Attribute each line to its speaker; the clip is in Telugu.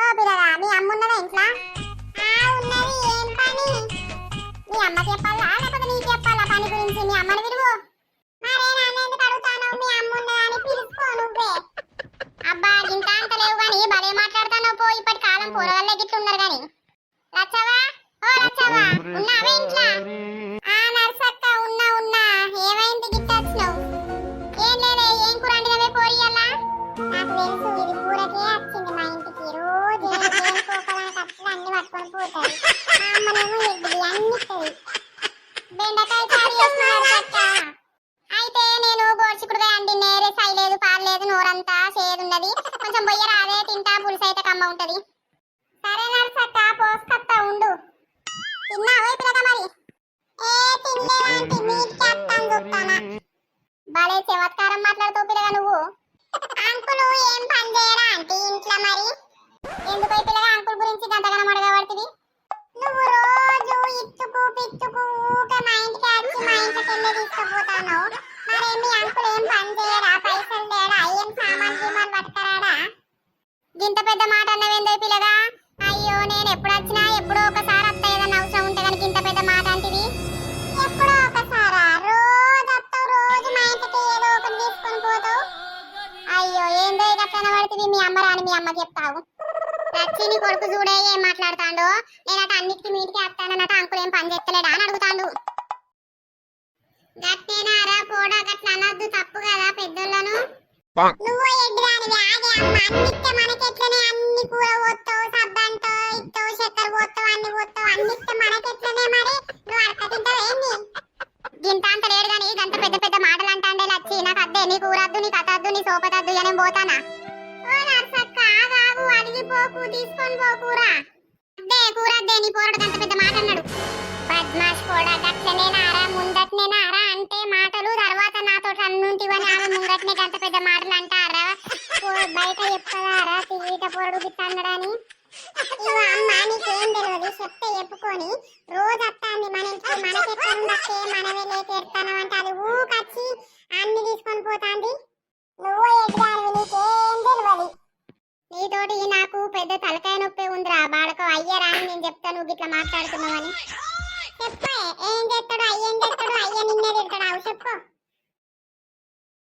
Speaker 1: ఓ పిల్లగా మీ అమ్మ ఉన్నదా ఇంట్లో? ఆ ఉన్నది ఏం పని? మీ అమ్మ చెప్పాలా? లేకపోతే నీకు చెప్పాలా? పని గురించి మీ అమ్మని బెండకాయ చారు చేస్తున్నారు అక్క. అయితే నేను గోడ్చికుడుగా అండి నేరే సై లేదు నోరంతా సేదున్నది కొంచెం బొయ్య రాదే తింటా పులుసు అయితే కమ్మ ఉంటది. సరే నర్సక్క పోసుకత్తా ఉండు. తిన్నావు పిల్లగా మరి? ఏ తినలేదంటే నీట్ అత్తాను చూస్తానా? బాలే చమత్కారం మాట్లాడుతూ పిల్లగా నువ్వు. అంకులు ఏం పని చేయరా ఆంటీ ఇంట్లో మరి? ఎందుకైతే ఈ పిల్లగా అంకుల్ గురించి గంటగనం అడగబడుతుంది నువ్వు రోజు ఇచ్చుకు పిచ్చుకు ఊకే మా ఇంటికి వచ్చి మా ఇంటికి వెళ్ళి తీసుకుపోతాను మరి మీ అంకుల్ ఏం పని చేయరా పైసలు లేడా? ఏం సామాన్ గీమాన్ పట్టుకరాడా? గింత పెద్ద మాట అన్నవేందో పిల్లగా? అయ్యో నేను ఎప్పుడు వచ్చినా ఎప్పుడో ఒకసారి అత్త ఏదైనా అవసరం ఉంటే కనుక ఇంత పెద్ద మాట అంటివి. ఎప్పుడో ఒకసారా? రోజు వస్తావు రోజు మా ఇంటికి ఏదో ఒకటి తీసుకొని పోతావు. అయ్యో ఏందో ఇక కనబడుతుంది మీ అమ్మ రాని మీ అమ్మకి చెప్తావు. లక్ష్మి కొడుకు చూడే ఏం మాట్లాడుతాండో? నేనట అన్నిటికీ మీటికి వస్తానన్నట అంకులు ఏం పని చేస్తలేడా అని గట్టేనారా? పోడా గట్ల అనొద్దు తప్పు కదా పెద్దోళ్ళను? నువ్వు ఎడ్డిదానివి ఆగే అమ్మ? అన్నిట్టే మనకెట్లనే అన్ని కూర పోతావు సబ్బంతో ఇస్తావు చక్కెర పోతావు అన్ని పోతావు అన్నిట్టే మనకెట్లనే మరి? నువ్వు అడక తింటావు ఏంది? గింత అంత లేడు గాని గంత పెద్ద పెద్ద మాటలు అంటాండే లచ్చి. నాకు అద్దే నీ కూరద్దు నీ కథద్దు నీ సోపతద్దు నేను పోతానా? ఓ నర్సక్క ఆగాగు అడిగిపోకు తీసుకొని పోకురా అద్దే కూరద్దే నీ పోరడు గంత పెద్ద మాట అన్నాడు బద్మాష్ కూడా గట్లనే నారా ముందట్నే నారా? అంటే మాటలు తర్వాత నాతో అన్నుంటివని ఆమె ముంగట్నే గంత పెద్ద మాటలు అంటారా బయట చెప్తారా తీట పొరడు గిట్టందడని అన్నాడని. అమ్మ నీకేం తెలియదు చెప్తే చెప్పుకొని రోజు అత్తాంది మన ఇంటికి మనకెక్కడుందక్కే మనమే లేక ఎడతాను అంటే అది ఊకొచ్చి అన్ని తీసుకొని పోతాంది. నువ్వు ఎదురాను నీకేం తెలియదు నీతోటి నాకు పెద్ద తలకాయ నొప్పి ఉందిరా బాడకో అయ్యరా అని నేను చెప్తాను నువ్వు ఇట్లా మాట్లాడుతున్నావని. చెప్పే ఏం